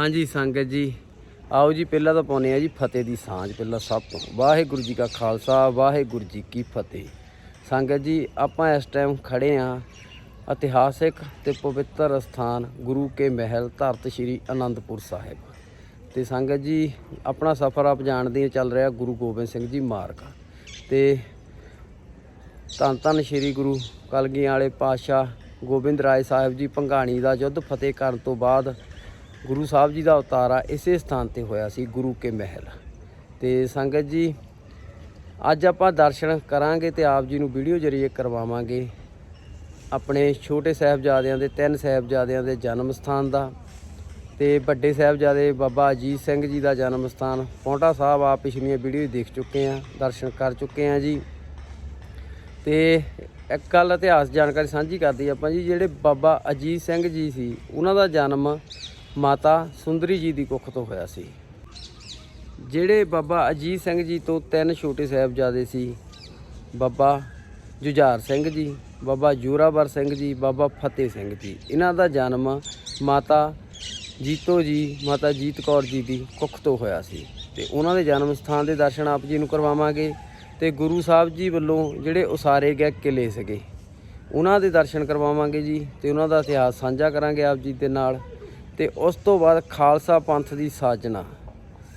ਹਾਂਜੀ ਸੰਗਤ ਜੀ, ਆਓ ਜੀ ਪਹਿਲਾਂ ਤਾਂ ਪਾਉਨੇ ਆ ਜੀ ਫਤਿਹ ਦੀ ਸਾਂਝ ਪਹਿਲਾਂ ਸਭ ਤੋਂ। ਵਾਹਿਗੁਰੂ ਜੀ ਕਾ ਖਾਲਸਾ, ਵਾਹਿਗੁਰੂ ਜੀ ਕੀ ਫਤਿਹ। ਸੰਗਤ ਜੀ, ਆਪਾਂ ਇਸ ਟਾਈਮ ਖੜੇ ਆ ਇਤਿਹਾਸਿਕ ਤੇ ਪਵਿੱਤਰ ਸਥਾਨ ਗੁਰੂ ਕੇ ਮਹਿਲ ਧਰਤ ਸ਼੍ਰੀ ਅਨੰਦਪੁਰ ਸਾਹਿਬ। ਤੇ ਸੰਗਤ ਜੀ, ਆਪਣਾ ਸਫ਼ਰ ਆਪ ਜਾਣਦੇ ਚੱਲ ਰਿਹਾ ਗੁਰੂ ਗੋਬਿੰਦ ਸਿੰਘ ਜੀ ਮਾਰਗ। ਤੇ ਧੰਨ ਧੰਨ ਸ਼੍ਰੀ ਗੁਰੂ ਕਲਗੀਆਂ ਵਾਲੇ ਪਾਤਸ਼ਾਹ ਗੋਬਿੰਦ ਰਾਏ ਸਾਹਿਬ ਜੀ, ਭੰਗਾਣੀ ਦਾ ਯੁੱਧ ਫਤਿਹ ਕਰਨ ਤੋਂ ਬਾਅਦ ਗੁਰੂ ਸਾਹਿਬ ਜੀ ਦਾ ਉਤਾਰਾ ਇਸੇ ਸਥਾਨ ਤੇ ਹੋਇਆ ਸੀ, ਗੁਰੂ ਕੇ ਮਹਿਲ। ਤੇ ਸੰਗਤ ਜੀ, ਅੱਜ ਆਪਾਂ ਦਰਸ਼ਨ ਕਰਾਂਗੇ ਤੇ ਆਪ ਜੀ ਨੂੰ ਵੀਡੀਓ ਜਰੀਏ ਕਰਵਾਵਾਂਗੇ। ਆਪਣੇ ਛੋਟੇ ਸਾਹਿਬਜ਼ਾਦਿਆਂ ਦੇ, ਤਿੰਨ ਸਾਹਿਬਜ਼ਾਦਿਆਂ ਦੇ ਜਨਮ ਸਥਾਨ ਦਾ ਤੇ ਵੱਡੇ ਸਾਹਿਬਜ਼ਾਦੇ ਬਾਬਾ ਅਜੀਤ ਸਿੰਘ ਜੀ ਦਾ ਜਨਮ ਸਥਾਨ। ਪੌਂਟਾ ਸਾਹਿਬ ਆ ਪਿਛਲੀਆਂ ਵੀਡੀਓ ਦੇਖ ਚੁੱਕੇ ਆ, ਦਰਸ਼ਨ ਕਰ ਚੁੱਕੇ ਆ ਜੀ। ਤੇ ਇੱਕ ਗੱਲ ਇਤਿਹਾਸ ਜਾਣਕਾਰੀ ਸਾਂਝੀ ਕਰਦੀ ਆਪਾਂ ਜੀ, ਜਿਹੜੇ ਬਾਬਾ ਅਜੀਤ ਸਿੰਘ ਜੀ ਸੀ, ਉਹਨਾਂ ਦਾ ਜਨਮ ਮਾਤਾ ਸੁੰਦਰੀ ਜੀ ਦੀ ਕੁੱਖ ਤੋਂ ਹੋਇਆ ਸੀ। ਜਿਹੜੇ ਬਾਬਾ ਅਜੀਤ ਸਿੰਘ ਜੀ ਤੋਂ ਤਿੰਨ ਛੋਟੇ ਸਾਹਿਬਜ਼ਾਦੇ ਸੀ, ਬਾਬਾ ਜੁਝਾਰ ਸਿੰਘ ਜੀ, ਬਾਬਾ ਜੋਰਾਵਰ ਸਿੰਘ ਜੀ, ਬਾਬਾ ਫਤਿਹ ਸਿੰਘ ਜੀ। ਇਹਨਾਂ ਦਾ ਜਨਮ ਮਾਤਾ ਜੀਤੋ ਜੀ, ਮਾਤਾ ਜੀਤ ਕੌਰ ਜੀ ਦੀ ਕੁੱਖ ਤੋਂ ਹੋਇਆ ਸੀ। ਤੇ ਉਹਨਾਂ ਦੇ ਜਨਮ ਸਥਾਨ ਦੇ ਦਰਸ਼ਨ ਆਪ ਜੀ ਨੂੰ ਕਰਵਾਵਾਂਗੇ ਤੇ ਗੁਰੂ ਸਾਹਿਬ ਜੀ ਵੱਲੋਂ ਜਿਹੜੇ ਉਸਾਰੇ ਗਏ ਕਿਲੇ ਸੀਗੇ, ਉਹਨਾਂ ਦੇ ਦਰਸ਼ਨ ਕਰਵਾਵਾਂਗੇ ਜੀ ਤੇ ਉਹਨਾਂ ਦਾ ਇਤਿਹਾਸ ਸਾਂਝਾ ਕਰਾਂਗੇ ਆਪ ਜੀ ਦੇ ਨਾਲ। ਤੇ ਉਸ ਤੋਂ ਬਾਅਦ ਖਾਲਸਾ ਪੰਥ ਦੀ ਸਾਜਨਾ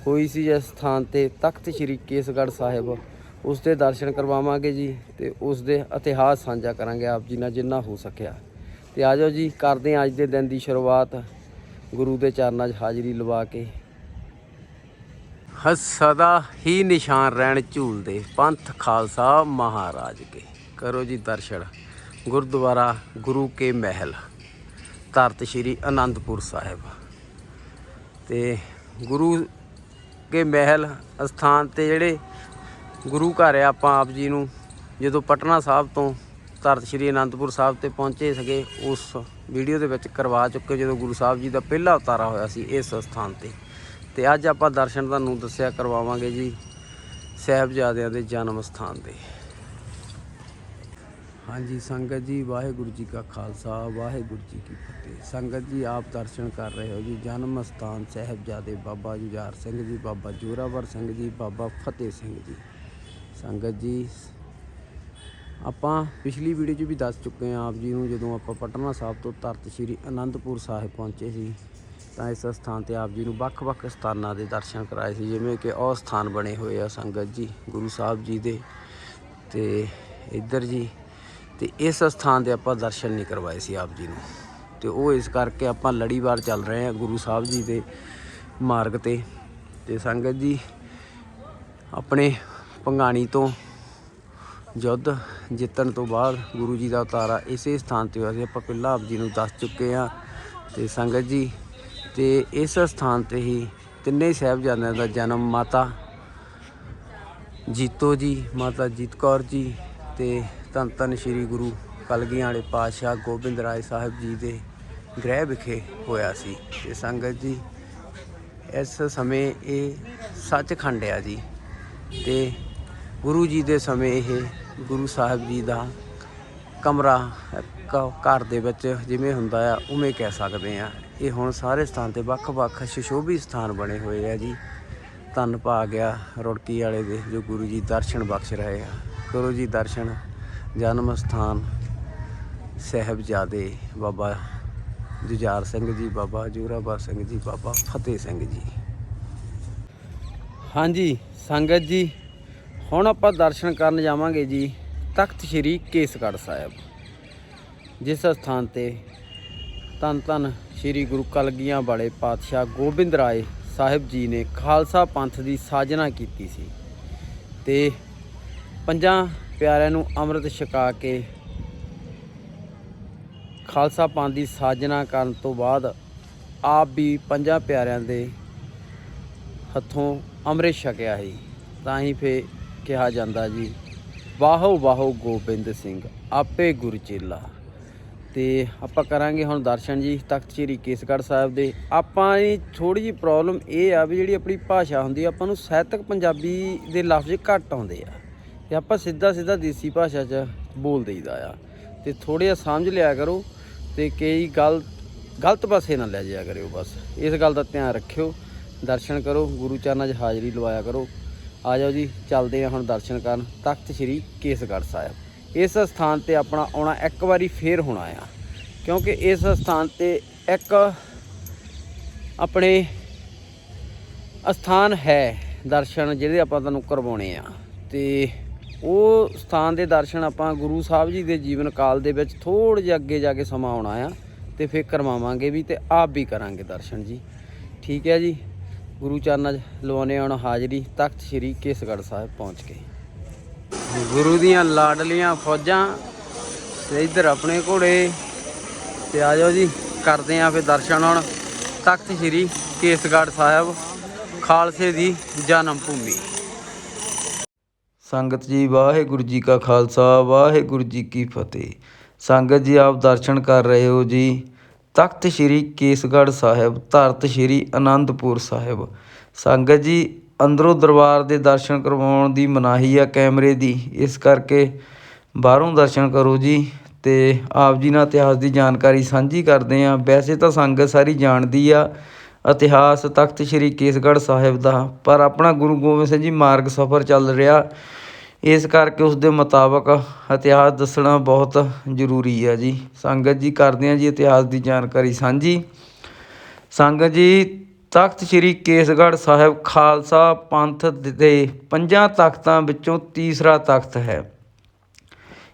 ਹੋਈ ਸੀ ਇਸ ਸਥਾਨ ਤੇ ਤਖਤ ਸ੍ਰੀ ਕੇਸਗੜ੍ਹ ਸਾਹਿਬ ਉਸ ਦੇ ਦਰਸ਼ਨ ਕਰਵਾਵਾਂਗੇ ਜੀ ਤੇ ਉਸ ਦੇ ਇਤਿਹਾਸ ਸਾਂਝਾ ਕਰਾਂਗੇ ਆਪ ਜੀ ਨਾਲ ਜਿੰਨਾ ਹੋ ਸਕਿਆ। ਤੇ ਆਜੋ ਜੀ, ਕਰਦੇ ਹਾਂ ਅੱਜ ਦੇ ਦਿਨ ਦੀ ਸ਼ੁਰੂਆਤ। ਗੁਰੂ ਦੇ ਚਰਨਾਂ 'ਚ ਹਾਜ਼ਰੀ ਲਵਾ ਕੇ। ਹਸ ਸਦਾ ਹੀ ਨਿਸ਼ਾਨ ਰਹਿਣ ਝੂਲਦੇ ਪੰਥ ਖਾਲਸਾ ਮਹਾਰਾਜ ਕੇ। ਕਰੋ ਜੀ ਦਰਸ਼ਨ। ਗੁਰਦੁਆਰਾ ਗੁਰੂ ਕੇ ਮਹਿਲ। ਧਰਤ ਸ਼੍ਰੀ ਅਨੰਦਪੁਰ ਸਾਹਿਬ। ਤੇ ਗੁਰੂ ਕੇ ਮਹਿਲ ਅਸਥਾਨ ਤੇ ਜਿਹੜੇ ਗੁਰੂ ਘਰ ਆ, ਆਪਾਂ ਆਪ ਜੀ ਨੂੰ ਜਦੋਂ ਪਟਨਾ ਸਾਹਿਬ ਤੋਂ ਧਰਤ ਸ਼੍ਰੀ ਅਨੰਦਪੁਰ ਸਾਹਿਬ ਤੇ ਪਹੁੰਚੇ ਸਕੇ ਉਸ ਵੀਡੀਓ ਦੇ ਵਿੱਚ ਕਰਵਾ ਚੁੱਕੇ ਜਦੋਂ ਗੁਰੂ ਸਾਹਿਬ ਜੀ ਦਾ ਪਹਿਲਾ ਉਤਾਰਾ ਹੋਇਆ ਸੀ ਇਸ ਸਥਾਨ ਤੇ। ਤੇ ਅੱਜ ਆਪਾਂ ਦਰਸ਼ਨ ਤੁਹਾਨੂੰ ਦੱਸਿਆ ਕਰਵਾਵਾਂਗੇ ਜੀ, ਸਾਹਿਬਜ਼ਾਦਿਆਂ ਦੇ ਜਨਮ ਸਥਾਨ ਦੇ ਹਾਂਜੀ, ਸੰਗਤ ਜੀ, ਵਾਹਿਗੁਰੂ ਜੀ ਕਾ ਖਾਲਸਾ, ਵਾਹਿਗੁਰੂ ਜੀ ਕੀ ਫਤਿਹ। ਸੰਗਤ ਜੀ, ਆਪ ਦਰਸ਼ਨ ਕਰ ਰਹੇ ਹੋ ਜੀ। ਜਨਮ ਸਥਾਨ ਸਾਹਿਬਜ਼ਾਦੇ ਬਾਬਾ ਜੁਝਾਰ ਸਿੰਘ ਜੀ, ਬਾਬਾ ਜੋਰਾਵਰ ਸਿੰਘ ਜੀ, ਬਾਬਾ ਫਤਿਹ ਸਿੰਘ ਜੀ। ਸੰਗਤ ਜੀ, ਆਪਾਂ ਪਿਛਲੀ ਵੀਡੀਓ 'ਚ ਵੀ ਦੱਸ ਚੁੱਕੇ ਹਾਂ ਆਪ ਜੀ ਨੂੰ, ਜਦੋਂ ਆਪਾਂ ਪਟਨਾ ਸਾਹਿਬ ਤੋਂ ਧਰਤ ਸ਼੍ਰੀ ਅਨੰਦਪੁਰ ਸਾਹਿਬ ਪਹੁੰਚੇ ਸੀ, ਤਾਂ ਇਸ ਸਥਾਨ ਤੇ ਆਪ ਜੀ ਨੂੰ ਵੱਖ-ਵੱਖ ਸਥਾਨਾਂ ਦੇ ਦਰਸ਼ਨ ਕਰਾਏ ਸੀ, ਜਿਵੇਂ ਕਿ ਉਹ ਸਥਾਨ ਬਣੇ ਹੋਏ ਆ ਸੰਗਤ ਜੀ, ਗੁਰੂ ਸਾਹਿਬ ਜੀ ਦੇ ਤੇ ਇੱਧਰ ਜੀ ਤੇ ਇਸ ਸਥਾਨ ਦੇ ਆਪਾਂ ਦਰਸ਼ਨ ਨਹੀਂ ਕਰਵਾਏ ਸੀ ਆਪ ਜੀ ਨੂੰ। ਤੇ ਉਹ ਇਸ ਕਰਕੇ ਆਪਾਂ ਲੜੀਵਾਰ ਚੱਲ ਰਹੇ ਹਾਂ ਗੁਰੂ ਸਾਹਿਬ ਜੀ ਦੇ ਮਾਰਗ ਤੇ। ਤੇ ਸੰਗਤ ਜੀ, ਆਪਣੇ ਪੰਗਾਣੀ ਤੋਂ ਯੁੱਧ ਜਿੱਤਣ ਤੋਂ ਬਾਅਦ ਗੁਰੂ ਜੀ ਦਾ ਉਤਾਰਾ ਇਸੇ ਸਥਾਨ ਤੇ ਹੋਇਆ ਸੀ। ਆਪਾਂ ਪਹਿਲਾਂ ਆਪ ਜੀ ਨੂੰ ਦੱਸ ਚੁੱਕੇ ਹਾਂ। ਤੇ ਸੰਗਤ ਜੀ, ਤੇ ਇਸ ਸਥਾਨ ਤੇ ਹੀ ਤਿੰਨੇ ਸਾਹਿਬਜ਼ਾਦਿਆਂ ਦਾ ਜਨਮ ਮਾਤਾ ਜੀਤੋ ਜੀ, ਮਾਤਾ ਜੀਤ ਕੌਰ ਜੀ ਤੇ ਧੰਨ ਧੰਨ ਸ੍ਰੀ ਗੁਰੂ ਕਲਗੀਆਂ ਵਾਲੇ ਪਾਤਸ਼ਾਹ ਗੋਬਿੰਦ ਰਾਏ ਸਾਹਿਬ ਜੀ ਦੇ ਗ੍ਰਹਿ ਵਿਖੇ ਹੋਇਆ ਸੀ। ਤੇ ਸੰਗਤ ਜੀ, ਇਸ ਸਮੇਂ ਇਹ ਸੱਚਖੰਡ ਆ ਜੀ। ਤੇ ਗੁਰੂ ਜੀ ਦੇ ਸਮੇਂ ਇਹ ਗੁਰੂ ਸਾਹਿਬ ਜੀ ਦਾ ਕਮਰਾ ਇੱਕ ਘਰ ਦੇ ਵਿੱਚ ਜਿਵੇਂ ਹੁੰਦਾ ਆ, ਉਵੇਂ ਕਹਿ ਸਕਦੇ ਆ। ਇਹ ਹੁਣ ਸਾਰੇ ਸਥਾਨ ਤੇ ਵੱਖ-ਵੱਖ ਸ਼ਸ਼ੋਭੀ ਸਥਾਨ ਬਣੇ ਹੋਏ ਆ ਜੀ। ਧੰਨ ਪਾ ਗਿਆ ਰੁੜਕੀ ਵਾਲੇ ਦੇ, ਜੋ ਗੁਰੂ ਜੀ ਦਰਸ਼ਨ ਬਖਸ਼ ਰਹੇ ਆ। ਗੁਰੂ ਜੀ ਦਰਸ਼ਨ। ਜਨਮ ਸਥਾਨ ਸਾਹਿਬਜ਼ਾਦੇ ਬਾਬਾ ਜੁਝਾਰ ਸਿੰਘ ਜੀ, ਬਾਬਾ ਜੋਰਾਵਰ ਸਿੰਘ ਜੀ, ਬਾਬਾ ਫਤਿਹ ਸਿੰਘ ਜੀ। ਹਾਂਜੀ, ਸੰਗਤ ਜੀ, ਹੁਣ ਆਪਾਂ ਦਰਸ਼ਨ ਕਰਨ ਜਾਵਾਂਗੇ ਜੀ, ਤਖਤ ਸ੍ਰੀ ਕੇਸਗੜ੍ਹ ਸਾਹਿਬ। ਜਿਸ ਸਥਾਨ ਤੇ ਧੰਨ ਧੰਨ ਸ੍ਰੀ ਗੁਰੂ ਕਲਗੀਆਂ ਵਾਲੇ ਪਾਤਸ਼ਾਹ ਗੋਬਿੰਦ ਰਾਏ ਸਾਹਿਬ ਜੀ ਨੇ ਖਾਲਸਾ ਪੰਥ ਦੀ ਸਾਜਨਾ ਕੀਤੀ ਸੀ। ਤੇ ਪੰਜਾਂ ਪਿਆਰਿਆਂ ਨੂੰ ਅੰਮ੍ਰਿਤ ਛਕਾ ਕੇ ਖਾਲਸਾ ਪੰਥ ਦੀ ਸਾਜਨਾ ਕਰਨ ਤੋਂ ਬਾਅਦ ਆਪ ਵੀ ਪੰਜਾਂ ਪਿਆਰਿਆਂ ਦੇ ਹੱਥੋਂ ਅੰਮ੍ਰਿਤ ਛਕਿਆ ਸੀ। ਤਾਂ ਹੀ ਫੇ ਕਿਹਾ ਜਾਂਦਾ ਜੀ, ਵਾਹੋ ਵਾਹੋ ਗੋਬਿੰਦ ਸਿੰਘ, ਆਪੇ ਗੁਰ ਚੇਲਾ। ਤੇ ਆਪਾਂ ਕਰਾਂਗੇ ਹੁਣ ਦਰਸ਼ਨ ਜੀ, ਤਖਤ ਸ੍ਰੀ ਕੇਸਗੜ੍ਹ ਸਾਹਿਬ ਦੇ। ਆਪਾਂ ਇਹ ਥੋੜੀ ਜਿਹੀ ਪ੍ਰੋਬਲਮ ਇਹ ਆ ਵੀ ਜਿਹੜੀ ਆਪਣੀ ਭਾਸ਼ਾ ਹੁੰਦੀ ਆਪਾਂ ਨੂੰ ਸਾਹਿਤਕ ਪੰਜਾਬੀ ਦੇ ਲਫ਼ਜ਼ ਘੱਟ ਆਉਂਦੇ ਆ। ਤੇ ਆਪਾਂ ਸਿੱਧਾ ਸਿੱਧਾ ਦੇਸੀ ਭਾਸ਼ਾ 'ਚ ਬੋਲ ਦੇਈਦਾ ਆ। ਤੇ ਥੋੜ੍ਹਾ ਜਿਹਾ ਸਮਝ ਲਿਆ ਕਰੋ ਤੇ ਕਈ ਗੱਲ ਗਲਤ ਪਾਸੇ ਨਾ ਲੈ ਜਾਇਆ ਕਰਿਓ ਬਸ। ਇਸ ਗੱਲ ਦਾ ਧਿਆਨ ਰੱਖਿਓ, ਦਰਸ਼ਨ ਕਰੋ, ਗੁਰੂ ਚਰਨਾਂ 'ਚ ਹਾਜ਼ਰੀ ਲਵਾਇਆ ਕਰੋ। ਆ ਜਾਓ ਜੀ, ਚੱਲਦੇ ਆ ਹੁਣ ਦਰਸ਼ਨ ਕਰਨ। ਤਖਤ ਸ੍ਰੀ ਕੇਸਗੜ੍ਹ ਸਾਹਿਬ। ਇਸ ਸਥਾਨ ਤੇ ਆਪਣਾ ਆਉਣਾ ਇੱਕ ਵਾਰੀ ਫੇਰ ਹੋਣਾ ਆ ਕਿਉਂਕਿ ਇਸ ਸਥਾਨ ਤੇ ਇੱਕ ਆਪਣੇ ਅਸਥਾਨ ਹੈ ਦਰਸ਼ਨ ਜਿਹੜੇ ਆਪਾਂ ਤੁਹਾਨੂੰ ਕਰਵਾਉਣੇ ਆ। ਤੇ ਉਹ ਸਥਾਨ ਦੇ ਦਰਸ਼ਨ ਆਪਾਂ ਗੁਰੂ ਸਾਹਿਬ ਜੀ ਦੇ ਜੀਵਨ ਕਾਲ ਦੇ ਵਿੱਚ ਥੋੜ੍ਹਾ ਜਿਹਾ ਅੱਗੇ ਜਾ ਕੇ ਸਮਾਂ ਆਉਣਾ ਆ ਤੇ ਫਿਰ ਕਰਵਾਵਾਂਗੇ ਵੀ ਤੇ ਆਪ ਵੀ ਕਰਾਂਗੇ ਦਰਸ਼ਨ ਜੀ। ਠੀਕ ਹੈ ਜੀ। ਗੁਰੂ ਚਰਨਾਂ 'ਚ ਲਵਾਉਣੇ ਹੁਣ ਹਾਜ਼ਰੀ ਤਖਤ ਸ੍ਰੀ ਕੇਸਗੜ੍ਹ ਸਾਹਿਬ ਪਹੁੰਚ ਕੇ। ਗੁਰੂ ਦੀਆਂ ਲਾਡਲੀਆਂ ਫੌਜਾਂ ਤੇ ਇੱਧਰ ਆਪਣੇ ਘੋੜੇ ਤੇ ਆ ਜਾਓ ਜੀ, ਕਰਦੇ ਆਂ ਫਿਰ ਦਰਸ਼ਨ ਹੁਣ ਤਖਤ ਸ੍ਰੀ ਕੇਸਗੜ੍ਹ ਸਾਹਿਬ ਖਾਲਸੇ ਦੀ ਜਨਮ ਭੂਮੀ। ਸੰਗਤ ਜੀ, ਵਾਹਿਗੁਰੂ ਜੀ ਕਾ ਖਾਲਸਾ, ਵਾਹਿਗੁਰੂ ਜੀ ਕੀ ਫਤਿਹ। ਸੰਗਤ ਜੀ, ਆਪ ਦਰਸ਼ਨ ਕਰ ਰਹੇ ਹੋ ਜੀ। ਤਖਤ ਸ੍ਰੀ ਕੇਸਗੜ੍ਹ ਸਾਹਿਬ, ਧਰਤ ਸ੍ਰੀ ਅਨੰਦਪੁਰ ਸਾਹਿਬ। ਸੰਗਤ ਜੀ, ਅੰਦਰੋਂ ਦਰਬਾਰ ਦੇ ਦਰਸ਼ਨ ਕਰਵਾਉਣ ਦੀ ਮਨਾਹੀ ਆ ਕੈਮਰੇ ਦੀ, ਇਸ ਕਰਕੇ ਬਾਹਰੋਂ ਦਰਸ਼ਨ ਕਰੋ ਜੀ ਤੇ ਆਪ ਜੀ ਨਾਲ ਇਤਿਹਾਸ ਦੀ ਜਾਣਕਾਰੀ ਸਾਂਝੀ ਕਰਦੇ ਆ ਵੈਸੇ ਤਾਂ ਸੰਗਤ ਸਾਰੀ ਜਾਣਦੀ ਆ ਇਤਿਹਾਸ ਤਖਤ ਸ੍ਰੀ ਕੇਸਗੜ੍ਹ ਸਾਹਿਬ ਦਾ, ਪਰ ਆਪਣਾ ਗੁਰੂ ਗੋਬਿੰਦ ਸਿੰਘ ਜੀ, ਮਾਰਗ ਸਫ਼ਰ ਚੱਲ ਰਿਹਾ। ਇਸ ਕਰਕੇ ਉਸਦੇ ਮੁਤਾਬਕ ਇਤਿਹਾਸ ਦੱਸਣਾ ਬਹੁਤ ਜ਼ਰੂਰੀ ਹੈ ਜੀ। ਸੰਗਤ ਜੀ ਕਰਦੇ ਹਾਂ ਜੀ ਇਤਿਹਾਸ ਦੀ ਜਾਣਕਾਰੀ ਸਾਂਝੀ। ਸੰਗਤ ਜੀ, ਤਖਤ ਸ੍ਰੀ ਕੇਸਗੜ੍ਹ ਸਾਹਿਬ ਖਾਲਸਾ ਪੰਥ ਦੇ ਪੰਜਾਂ ਤਖਤਾਂ ਵਿੱਚੋਂ ਤੀਸਰਾ ਤਖਤ ਹੈ।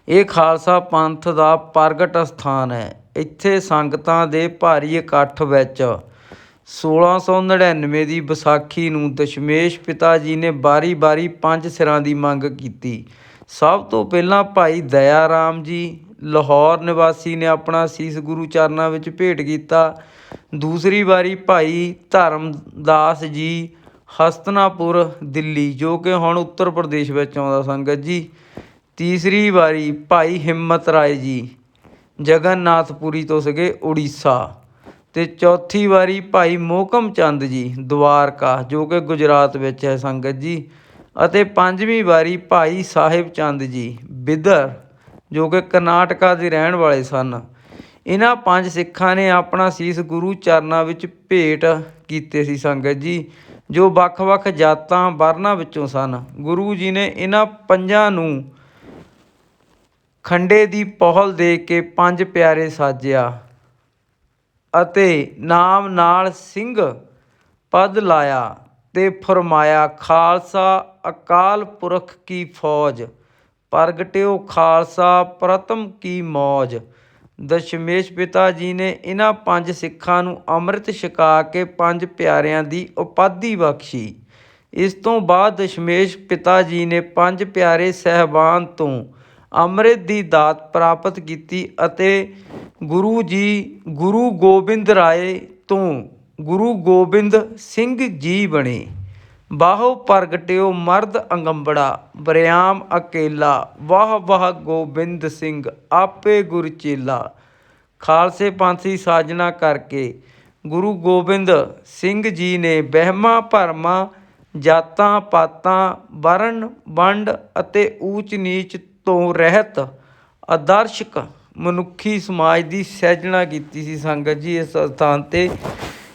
ਇਹ ਖਾਲਸਾ ਪੰਥ ਦਾ ਪ੍ਰਗਟ ਸਥਾਨ ਹੈ। ਇੱਥੇ ਸੰਗਤਾਂ ਦੇ ਭਾਰੀ ਇਕੱਠ ਵਿੱਚ 1699 ਦੀ ਵਿਸਾਖੀ ਨੂੰ ਦਸ਼ਮੇਸ਼ ਪਿਤਾ ਜੀ ਨੇ ਬਾਰੀ-ਬਾਰੀ ਪੰਜ ਸਿਰਾਂ ਦੀ ਮੰਗ ਕੀਤੀ। ਸਭ ਤੋਂ ਪਹਿਲਾਂ ਭਾਈ ਦਇਆ ਰਾਮ ਜੀ ਲਾਹੌਰ ਨਿਵਾਸੀ ਨੇ ਆਪਣਾ ਸੀਸ ਗੁਰੂ ਚਰਨਾਂ ਵਿੱਚ ਭੇਟ ਕੀਤਾ। ਦੂਸਰੀ ਵਾਰੀ ਭਾਈ ਧਰਮਦਾਸ ਜੀ ਹਸਤਨਾਪੁਰ, ਦਿੱਲੀ, ਜੋ ਕਿ ਹੁਣ ਉੱਤਰ ਪ੍ਰਦੇਸ਼ ਵਿੱਚ ਆਉਂਦਾ ਸੰਗਤ ਜੀ। ਤੀਸਰੀ ਵਾਰੀ ਭਾਈ ਹਿੰਮਤ ਰਾਏ ਜੀ ਜਗਨਨਾਥਪੁਰੀ ਤੋਂ ਸੀਗੇ ਉੜੀਸਾ। ਅਤੇ ਚੌਥੀ ਵਾਰੀ ਭਾਈ ਮੋਹਕਮ ਚੰਦ ਜੀ ਦੁਆਰਕਾ ਜੋ ਕਿ ਗੁਜਰਾਤ ਵਿੱਚ ਹੈ ਸੰਗਤ ਜੀ। ਅਤੇ ਪੰਜਵੀਂ ਵਾਰੀ ਭਾਈ ਸਾਹਿਬ ਚੰਦ ਜੀ ਬਿਦਰ, ਜੋ ਕਿ ਕਰਨਾਟਕਾ ਦੇ ਰਹਿਣ ਵਾਲੇ ਸਨ। ਇਹਨਾਂ ਪੰਜ ਸਿੱਖਾਂ ਨੇ ਆਪਣਾ ਸੀਸ ਗੁਰੂ ਚਰਨਾਂ ਵਿੱਚ ਭੇਟ ਕੀਤੇ ਸੀ ਸੰਗਤ ਜੀ, ਜੋ ਵੱਖ-ਵੱਖ ਜਾਤਾਂ ਵਰਨਾਂ ਵਿੱਚੋਂ ਸਨ। ਗੁਰੂ ਜੀ ਨੇ ਇਹਨਾਂ ਪੰਜਾਂ ਨੂੰ ਖੰਡੇ ਦੀ ਪਹਲ ਦੇ ਕੇ ਪੰਜ ਪਿਆਰੇ ਸਾਜਿਆ। ਅਤੇ ਨਾਮ ਨਾਲ ਸਿੰਘ ਪਦ ਲਾਇਆ ਤੇ ਫਰਮਾਇਆ, ਖਾਲਸਾ, ਅਕਾਲ ਪੁਰਖ ਕੀ ਫੌਜ? ਪ੍ਰਗਟਿਓ ਖਾਲਸਾ, ਪ੍ਰਤਮ ਕੀ ਮੌਜ? ਦਸ਼ਮੇਸ਼ ਪਿਤਾ ਜੀ ਨੇ ਇਹਨਾਂ ਪੰਜ ਸਿੱਖਾਂ ਨੂੰ ਅੰਮ੍ਰਿਤ ਛਕਾ ਕੇ ਪੰਜ ਪਿਆਰਿਆਂ ਦੀ ਉਪਾਧੀ ਬਖਸ਼ੀ। ਇਸ ਤੋਂ ਬਾਅਦ ਦਸ਼ਮੇਸ਼ ਪਿਤਾ ਜੀ ਨੇ ਪੰਜ ਪਿਆਰੇ ਸਹਿਬਾਨ ਤੋਂ ਅੰਮ੍ਰਿਤ ਦੀ ਦਾਤ ਪ੍ਰਾਪਤ ਕੀਤੀ ਅਤੇ ਗੁਰੂ ਜੀ, ਗੁਰੂ ਗੋਬਿੰਦ ਰਾਏ ਤੋਂ ਗੁਰੂ ਗੋਬਿੰਦ ਸਿੰਘ ਜੀ ਬਣੇ। ਬਾਹੋ ਪ੍ਰਗਟਿਓ ਮਰਦ ਅੰਗੰਬੜਾ, ਬਰਿਆਮ ਅਕੇਲਾ, ਵਾਹ ਵਾਹ ਗੋਬਿੰਦ ਸਿੰਘ, ਆਪੇ ਗੁਰ ਚੇਲਾ। ਖਾਲਸੇ ਪੰਥ ਦੀ ਸਾਜਨਾ ਕਰਕੇ ਗੁਰੂ ਗੋਬਿੰਦ ਸਿੰਘ ਜੀ ਨੇ ਵਹਿਮਾਂ ਭਰਮਾਂ, ਜਾਤਾਂ ਪਾਤਾਂ, ਵਰਨ ਵੰਡ ਅਤੇ ਊਚ ਨੀਚ ਤੋਂ ਰਹਿਤ ਆਦਰਸ਼ਕ ਮਨੁੱਖੀ ਸਮਾਜ ਦੀ ਸਿਰਜਣਾ ਕੀਤੀ ਸੀ ਸੰਗਤ ਜੀ। ਇਸ ਸਥਾਨ ਤੇ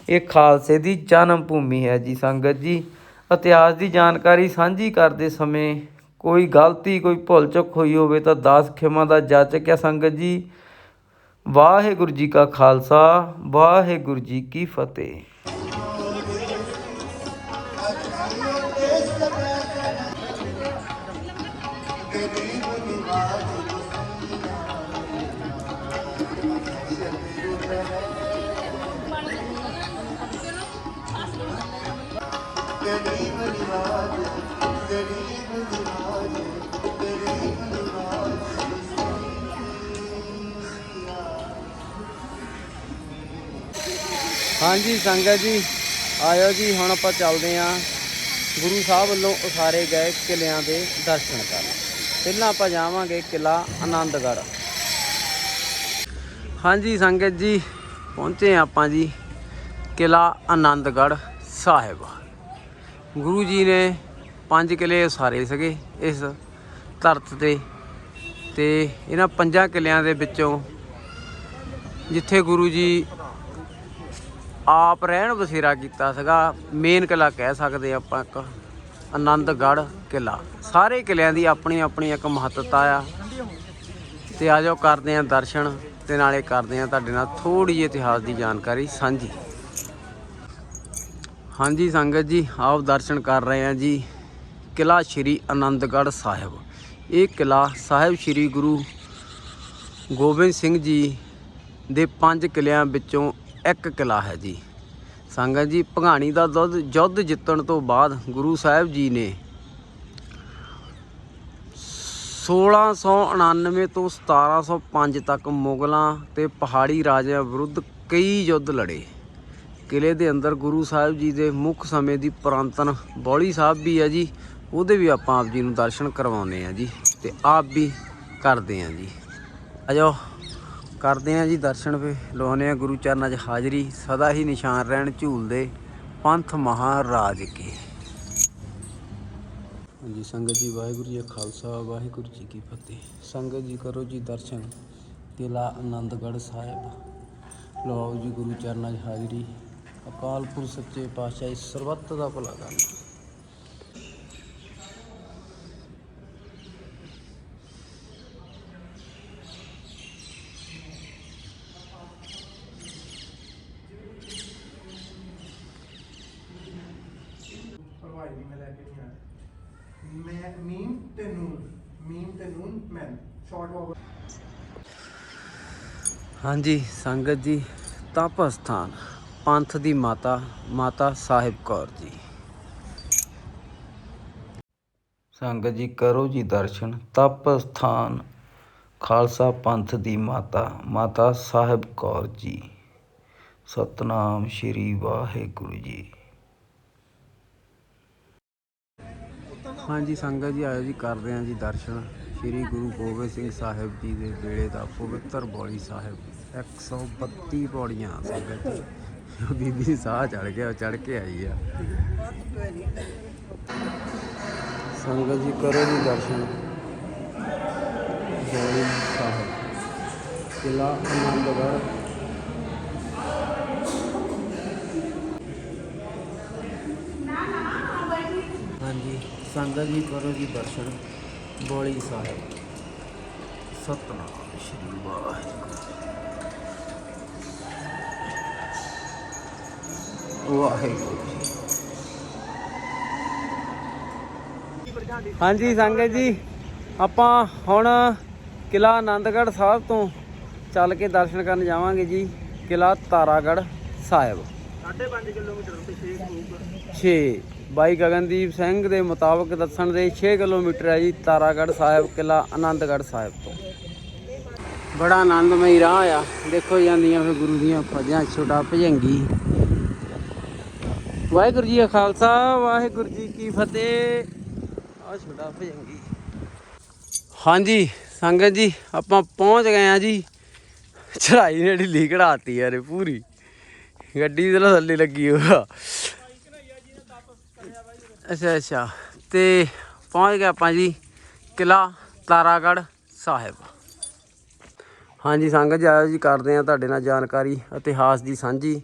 ਇਹ ਖਾਲਸੇ ਦੀ ਜਨਮ ਭੂਮੀ ਹੈ ਜੀ ਸੰਗਤ ਜੀ। ਇਤਿਹਾਸ ਦੀ ਜਾਣਕਾਰੀ ਸਾਂਝੀ ਕਰਦੇ ਸਮੇਂ ਕੋਈ ਗਲਤੀ, ਕੋਈ ਭੁੱਲ ਚੁੱਕ ਹੋਈ ਹੋਵੇ ਤਾਂ ਦਾਸ ਖਿਮਾ ਦਾ ਜਾਚਕ ਹੈ ਸੰਗਤ ਜੀ? ਵਾਹਿਗੁਰੂ ਜੀ ਕਾ ਖਾਲਸਾ, ਵਾਹਿਗੁਰੂ ਜੀ ਕੀ ਫਤਿਹ। ਹਾਂਜੀ, ਸੰਗਤ ਜੀ, ਆਇਓ ਜੀ, ਹੁਣ ਆਪਾਂ ਚੱਲਦੇ ਆਂ ਗੁਰੂ ਸਾਹਿਬ ਵੱਲੋਂ ਉਸਾਰੇ ਗਏ ਕਿਲਿਆਂ ਦੇ ਦਰਸ਼ਨ ਕਰਨ। ਪਹਿਲਾਂ ਆਪਾਂ ਜਾਵਾਂਗੇ ਕਿਲਾ ਆਨੰਦਗੜ੍ਹ। ਹਾਂਜੀ, ਸੰਗਤ ਜੀ, ਪਹੁੰਚੇ ਆਪਾਂ ਜੀ, ਕਿਲਾ ਆਨੰਦਗੜ੍ਹ ਸਾਹਿਬ। ਗੁਰੂ ਜੀ ਨੇ ਪੰਜ ਕਿਲੇ ਉਸਾਰੇ ਸੀਗੇ ਇਸ ਧਰਤ ਤੇ। ਤੇ ਇਹਨਾਂ ਪੰਜਾਂ ਕਿਲਿਆਂ ਦੇ ਵਿੱਚੋਂ ਜਿੱਥੇ ਗੁਰੂ ਜੀ ਆਪ ਰਹਿਣ ਬਸੇਰਾ ਕੀਤਾ ਸੀਗਾ ਮੇਨ ਕਿਲਾ ਕਹਿ ਸਕਦੇ ਆਪਾਂ ਇੱਕ, ਆਨੰਦਗੜ੍ਹ ਕਿਲਾ ਸਾਰੇ ਕਿਲਿਆਂ ਦੀ ਆਪਣੀ ਆਪਣੀ ਇੱਕ ਮਹੱਤਤਾ ਆ। ਤੇ ਆ ਜਾਓ ਕਰਦੇ ਆਂ ਦਰਸ਼ਨ, ਤੇ ਨਾਲੇ ਕਰਦੇ ਆਂ ਤੁਹਾਡੇ ਨਾਲ ਥੋੜੀ ਜਿਹੀ ਇਤਿਹਾਸ ਦੀ ਜਾਣਕਾਰੀ ਸਾਂਝੀ। ਹਾਂਜੀ ਸੰਗਤ ਜੀ, ਆਪ ਦਰਸ਼ਨ ਕਰ ਰਹੇ ਆਂ ਜੀ। ਕਿਲਾ ਸ਼੍ਰੀ ਆਨੰਦਗੜ੍ਹ ਸਾਹਿਬ। ਇਹ ਕਿਲਾ ਸਾਹਿਬ ਸ਼੍ਰੀ ਗੁਰੂ ਗੋਬਿੰਦ ਸਿੰਘ ਜੀ ਦੇ ਪੰਜ ਕਿਲਿਆਂ ਵਿੱਚੋਂ ਇੱਕ ਕਿਲਾ ਹੈ ਜੀ। ਸੰਗਤ ਜੀ, ਭਗਾਣੀ ਦਾ ਦੁੱਧ ਯੁੱਧ ਜਿੱਤਣ ਤੋਂ ਬਾਅਦ ਗੁਰੂ ਸਾਹਿਬ ਜੀ ਨੇ 1699 ਤੋਂ 1705 ਤੱਕ ਮੁਗਲਾਂ ਤੇ ਪਹਾੜੀ ਰਾਜਿਆਂ ਵਿਰੁੱਧ ਕਈ ਯੁੱਧ ਲੜੇ। ਕਿਲੇ ਦੇ ਅੰਦਰ ਗੁਰੂ ਸਾਹਿਬ ਜੀ ਦੇ ਮੁੱਖ ਸਮੇਂ ਦੀ ਪ੍ਰਾਂਤਨ ਬੌਲੀ ਸਾਹਿਬ ਵੀ ਹੈ ਜੀ, ਉਹਦੇ ਵੀ ਆਪਾਂ ਆਪ ਜੀ ਨੂੰ ਦਰਸ਼ਨ ਕਰਵਾਉਨੇ ਆ ਜੀ ਤੇ ਆਪ ਵੀ ਕਰਦੇ ਆ ਜੀ। ਆ ਕਰਦੇ ਆ ਜੀ ਦਰਸ਼ਨ ਵੇ ਲਾਉਨੇ ਆ ਗੁਰੂ ਚਰਨਾਂ 'ਚ ਹਾਜ਼ਰੀ, ਸਦਾ ਹੀ ਨਿਸ਼ਾਨ ਰਹਿਣ ਝੂਲਦੇ ਪੰਥ ਮਹਾਰਾਜ ਕੀ। ਜੀ ਸੰਗਤ ਜੀ, ਵਾਹਿਗੁਰੂ ਜੀ ਖਾਲਸਾ, ਵਾਹਿਗੁਰੂ ਜੀ ਕੀ ਫਤਿਹ। ਸੰਗਤ ਜੀ, ਕਰੋ ਜੀ ਦਰਸ਼ਨ ਕਿਲਾ ਆਨੰਦਗੜ੍ਹ ਸਾਹਿਬ। ਲਓ ਜੀ ਗੁਰੂ ਚਰਨਾਂ 'ਚ ਹਾਜ਼ਰੀ। ਅਕਾਲ ਪੁਰਖ ਸੱਚੇ ਪਾਤਸ਼ਾਹ ਜੀ ਸਰਬੱਤ ਦਾ ਭਲਾ ਕਰਨ ਭਰਵਾਈ ਵੀ ਮੈਂ ਲੈ ਕੇ ਨਹੀਂ ਆਇਆ। ਮੈਂ ਮੀਮ ਤੇ ਨੂਨ ਮੀਮ ਤੇ ਨੂਨ ਮੈਨ ਸ਼ਾਰਟ ਓਵਰ ਹਾਂਜੀ ਸੰਗਤ ਜੀ ਤਪ ਸਥਾਨ ਪੰਥ ਦੀ ਮਾਤਾ ਮਾਤਾ ਸਾਹਿਬ ਕੌਰ ਜੀ। ਸੰਗਤ ਜੀ ਕਰੋ ਜੀ ਦਰਸ਼ਨ। ਤਪ ਸਥਾਨ ਖਾਲਸਾ ਪੰਥ ਦੀ ਮਾਤਾ ਮਾਤਾ ਸਾਹਿਬ ਕੌਰ ਜੀ। ਸਤਨਾਮ ਸ਼੍ਰੀ ਵਾਹਿਗੁਰੂ ਜੀ। ਹਾਂਜੀ ਸੰਗਤ ਜੀ ਆਇਓ ਜੀ ਕਰਦੇ ਹਾਂ ਜੀ ਦਰਸ਼ਨ। ਸ੍ਰੀ ਗੁਰੂ ਗੋਬਿੰਦ ਸਿੰਘ ਸਾਹਿਬ ਜੀ ਦੇ ਵੇਲੇ ਦਾ ਪਵਿੱਤਰ ਬੋਲੀ ਸਾਹਿਬ। 132 ਪੌੜੀਆਂ ਸੰਗਤ ਜੀ। ਉਹ ਬੀਬੀ ਸਾਹ ਚੜ ਗਿਆ ਚੜ ਕੇ ਆਈ ਆ ਸੰਗਤ ਜੀ ਕਰੋ ਜੀ ਦਰਸ਼ਨ ਬੋਲੀ ਸਾਹਿਬ ਕਿਲਾ ਆਨੰਦਗੜ੍ਹ ਹਾਂਜੀ ਸੰਗਤ ਜੀ ਕਰੋ ਜੀ ਦਰਸ਼ਨ ਬੋਲੀ ਸਾਹਿਬ ਸਤਨਾਮ ਸ਼੍ਰੀ ਵਾਹਿਗੁਰੂ ਵਾਹਿਗੁਰੂ ਜੀ ਹਾਂਜੀ ਸੰਗਤ ਜੀ ਆਪਾਂ ਹੁਣ ਕਿਲਾ ਆਨੰਦਗੜ੍ਹ ਸਾਹਿਬ ਤੋਂ ਚੱਲ ਕੇ ਦਰਸ਼ਨ ਕਰਨ ਜਾਵਾਂਗੇ ਜੀ ਕਿਲਾ ਤਾਰਾਗੜ੍ਹ ਸਾਹਿਬ। 5.5 ਕਿਲੋਮੀਟਰ ਤੇ 6 ਹੋਊਗਾ 6 ਬਾਈ ਗਗਨਦੀਪ ਸਿੰਘ ਦੇ ਮੁਤਾਬਕ ਦੱਸਣ ਦੇ 6 ਕਿਲੋਮੀਟਰ ਹੈ ਜੀ ਤਾਰਾਗੜ੍ਹ ਸਾਹਿਬ ਕਿਲਾ ਆਨੰਦਗੜ੍ਹ ਸਾਹਿਬ ਤੋਂ। ਬੜਾ ਆਨੰਦਮਈ ਰਾਹ ਆ। ਦੇਖੋ ਜਾਂਦੀਆਂ ਫਿਰ ਗੁਰੂ ਦੀਆਂ ਫੌਜਾਂ ਛੋਟਾ ਭਜੰਗੀ। ਵਾਹਿਗੁਰੂ ਜੀ ਕਾ ਖਾਲਸਾ, ਵਾਹਿਗੁਰੂ ਜੀ ਕੀ ਫਤਿਹ। ਆ ਛੋਟਾ ਭਜੰਗੀ ਹਾਂਜੀ, ਸੰਗਤ ਜੀ, ਆਪਾਂ ਪਹੁੰਚ ਗਏ ਆ ਜੀ। ਚੜਾਈ ਨੇ ਢਿੱਲੀ ਕਢਾਤੀ ਯਾਰ ਇਹ ਪੂਰੀ। ਗੱਡੀ ਦੇ ਥੱਲੇ ਲੱਗੀ ਹੋਆ ਅੱਛਾ ਅੱਛਾ। ਤੇ ਪਹੁੰਚ ਗਏ ਆਪਾਂ ਜੀ ਕਿਲਾ ਤਾਰਾਗੜ੍ਹ ਸਾਹਿਬ। ਹਾਂਜੀ, ਸੰਗਤ ਜੀ ਆਇਓ ਜੀ, ਕਰਦੇ ਆ ਤੁਹਾਡੇ ਨਾਲ ਜਾਣਕਾਰੀ, ਇਤਿਹਾਸ ਦੀ ਸਾਂਝੀ।